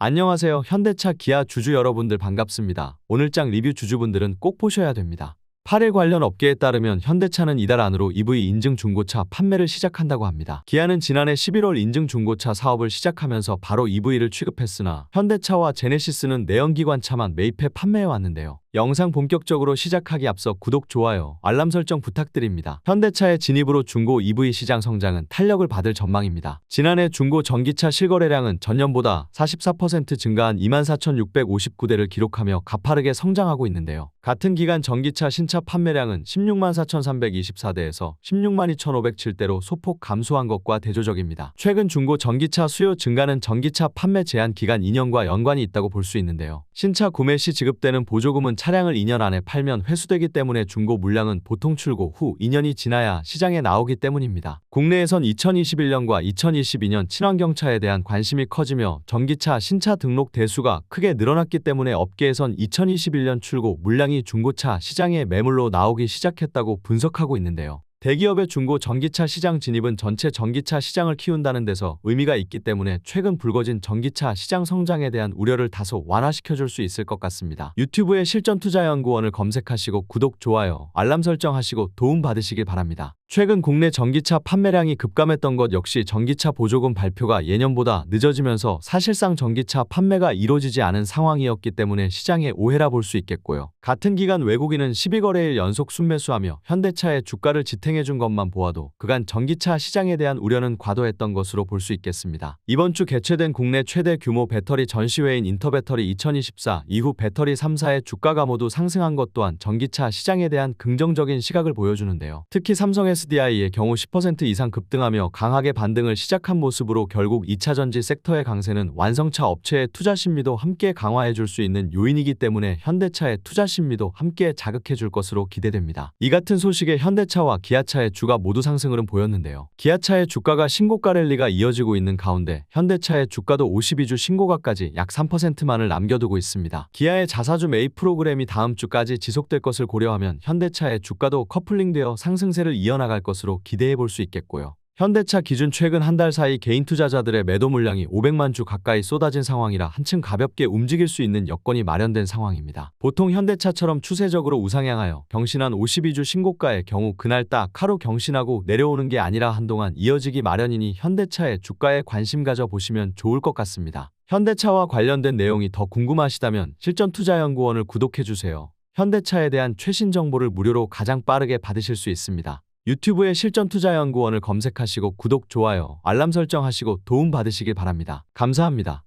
안녕하세요. 현대차 기아 주주 여러분들 반갑습니다. 오늘장 리뷰 주주분들은 꼭 보셔야 됩니다. 8일 관련 업계에 따르면 현대차는 이달 안으로 EV 인증 중고차 판매를 시작한다고 합니다. 기아는 지난해 11월 인증 중고차 사업을 시작하면서 바로 EV를 취급했으나 현대차와 제네시스는 내연기관차만 매입해 판매해 왔는데요. 영상 본격적으로 시작하기 앞서 구독, 좋아요, 알람 설정 부탁드립니다. 현대차의 진입으로 중고 EV 시장 성장은 탄력을 받을 전망입니다. 지난해 중고 전기차 실거래량은 전년보다 44% 증가한 24,659대를 기록하며 가파르게 성장하고 있는데요. 같은 기간 전기차 신차 판매량은 16만 4,324대에서 16만 2,507대로 소폭 감소한 것과 대조적입니다. 최근 중고 전기차 수요 증가는 전기차 판매 제한 기간 2년과 연관이 있다고 볼 수 있는데요. 신차 구매 시 지급되는 보조금은 차 량을 2년 안에 팔면 회수되기 때문에 중고 물량은 보통 출고 후 2년이 지나야 시장에 나오기 때문입니다. 국내에선 2021년과 2022년 친환경차에 대한 관심이 커지며 전기차 신차 등록 대수가 크게 늘어났기 때문에 업계에선 2021년 출고 물량이 중고차 시장에 매물로 나오기 시작했다고 분석하고 있는데요. 대기업의 중고 전기차 시장 진입은 전체 전기차 시장을 키운다는 데서 의미가 있기 때문에 최근 불거진 전기차 시장 성장에 대한 우려를 다소 완화시켜줄 수 있을 것 같습니다. 유튜브에 실전투자연구원을 검색하시고 구독, 좋아요, 알람 설정하시고 도움 받으시길 바랍니다. 최근 국내 전기차 판매량이 급감했던 것 역시 전기차 보조금 발표가 예년보다 늦어지면서 사실상 전기차 판매가 이루어지지 않은 상황이었기 때문에 시장의 오해라 볼 수 있겠고요. 같은 기간 외국인은 12거래일 연속 순매수하며 현대차의 주가를 지탱 해준 것만 보아도 그간 전기차 시장에 대한 우려는 과도했던 것으로 볼 수 있겠습니다. 이번 주 개최된 국내 최대 규모 배터리 전시회인 인터배터리 2024 이후 배터리 3사의 주가가 모두 상승한 것 또한 전기차 시장에 대한 긍정적인 시각을 보여주는데요. 특히 삼성 SDI의 경우 10% 이상 급등하며 강하게 반등을 시작한 모습으로 결국 2차 전지 섹터의 강세는 완성차 업체의 투자 심리도 함께 강화해 줄 수 있는 요인이기 때문에 현대차의 투자 심리도 함께 자극해 줄 것으로 기대됩니다. 이 같은 소식에 현대차와 기아 차의 주가 모두 상승을 보였는데요. 기아차의 주가가 신고가 랠리가 이어지고 있는 가운데 현대차의 주가도 52주 신고가까지 약 3%만을 남겨두고 있습니다. 기아의 자사주 매입 프로그램이 다음 주까지 지속될 것을 고려하면 현대차의 주가도 커플링되어 상승세를 이어나갈 것으로 기대해 볼 수 있겠고요. 현대차 기준 최근 한 달 사이 개인 투자자들의 매도 물량이 500만 주 가까이 쏟아진 상황이라 한층 가볍게 움직일 수 있는 여건이 마련된 상황입니다. 보통 현대차처럼 추세적으로 우상향하여 경신한 52주 신고가의 경우 그날 딱 하루 경신하고 내려오는 게 아니라 한동안 이어지기 마련이니 현대차의 주가에 관심 가져 보시면 좋을 것 같습니다. 현대차와 관련된 내용이 더 궁금하시다면 실전투자연구원을 구독해주세요. 현대차에 대한 최신 정보를 무료로 가장 빠르게 받으실 수 있습니다. 유튜브에 실전투자연구원을 검색하시고 구독, 좋아요, 알람 설정하시고 도움 받으시길 바랍니다. 감사합니다.